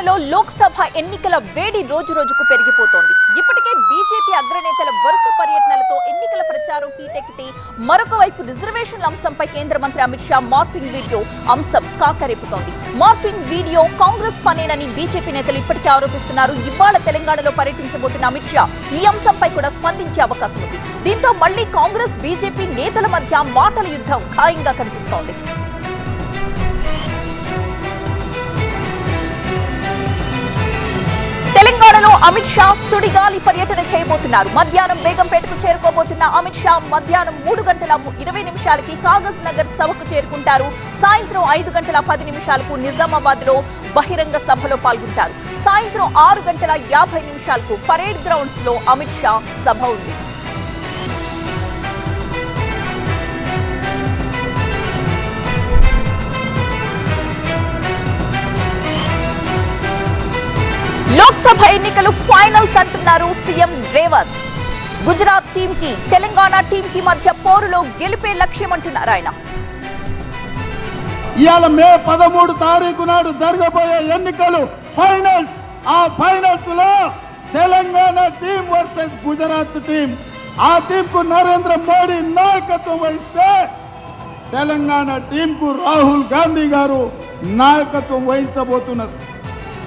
తెలంగాణలో లోక్సభ ఎన్నికల వేడి రోజు రోజుకు పెరిగిపోతోంది. ఇప్పటికే బీజేపీ అగ్రనేతల వరుస పర్యటనలతో ఎన్నికల ప్రచారం హీటెక్కితే మరొక వైపు రిజర్వేషన్ల అంశంపై కేంద్ర మంత్రి అమిత్ షా మార్ఫింగ్ వీడియో అంశం కాకరేపుతోంది. మార్ఫింగ్ వీడియో కాంగ్రెస్ పనేనని బీజేపీ నేతలు ఇప్పటికే ఆరోపిస్తున్నారు. ఇవాళ తెలంగాణలో పర్యటించబోతున్న అమిత్ షా ఈ అంశంపై కూడా స్పందించే అవకాశం ఉంది. దీంతో మళ్ళీ కాంగ్రెస్ బీజేపీ నేతల మధ్య మాటల యుద్ధం ఖాయంగా కనిపిస్తోంది. అమిత్ షా సుడిగాలి పర్యటన చేయబోతున్నారు. మధ్యాహ్నం బేగంపేటకు చేరుకోబోతున్న అమిత్ షా మధ్యాహ్నం మూడు గంటల ఇరవై నిమిషాలకి కాగజ్ నగర్ సభకు చేరుకుంటారు. సాయంత్రం ఐదు గంటల పది నిమిషాలకు నిజామాబాద్లో బహిరంగ సభలో పాల్గొంటారు. సాయంత్రం ఆరు గంటల యాభై నిమిషాలకు పరేడ్ గ్రౌండ్స్లో అమిత్ షా సభ ఉంది. లోక్సభ ఎన్నికలు ఫైనల్స్ అంటున్నారు సీఎం రేవంత్. గుజరాత్ టీం కి తెలంగాణ టీం కి మధ్య పోరులో గెలిపే లక్ష్యం అంటున్నారు ఆయన. ఇవాళ మే పదమూడు తారీఖు నాడు జరగబోయే ఎన్నికలు ఫైనల్స్. ఆ ఫైనల్స్లో Telangana team versus Gujarat team. ఆ టీం కు నరేంద్ర మోడీ నాయకత్వం వహిస్తే తెలంగాణ టీం కు రాహుల్ గాంధీ గారు నాయకత్వం వహించబోతున్నారు.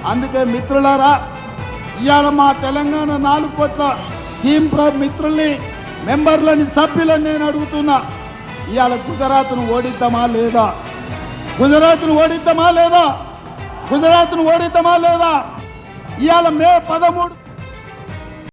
అందుకే మిత్రులారా ఇవాళ మా తెలంగాణ నాలుగు కోట్ల టీం ప్ర- మిత్రుల్ని మెంబర్లని సభ్యులని నేను అడుగుతున్నా. ఇవాళ గుజరాత్ను ఓడిద్దామా లేదా? గుజరాత్ను ఓడిద్దామా లేదా? గుజరాత్ను ఓడిద్దామా లేదా? ఇవాళ మే పదమూడు